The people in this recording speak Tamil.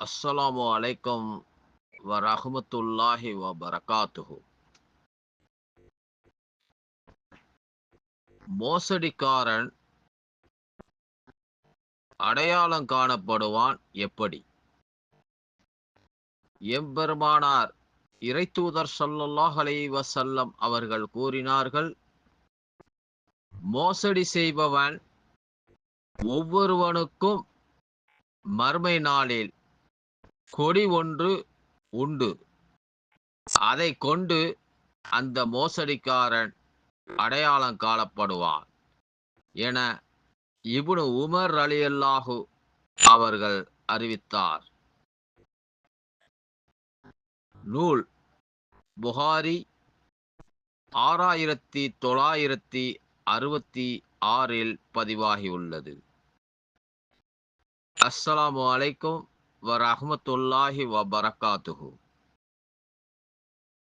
அஸ்ஸலாமு அலைக்கும் வரஹ்மத்துல்லாஹி வபரகாத்துஹு. மோசடிக்காரன் அடையாளம் காணப்படுவான் எப்படி? எம்பெருமானார் இறைத்தூதர் ஸல்லல்லாஹு அலைஹி வஸல்லம் அவர்கள் கூறினார்கள் மோசடி செய்பவன் ஒவ்வொருவனுக்கும் மர்மை நாளில் கொடி ஒன்று உண்டு. அதை கொண்டு அந்த மோசடிக்காரன் அடையாளம் காணப்படுவான். என இபுனு உமர் அலியல்லாஹு அவர்கள் அறிவித்தார். நூல் புகாரி ஆறாயிரத்தி தொள்ளாயிரத்தி அறுபத்தி ஆறில் பதிவாகியுள்ளது. அஸ்ஸலாமு அலைக்கும் வரஹ்மத்துல்லாஹி வபரகாத்துஹு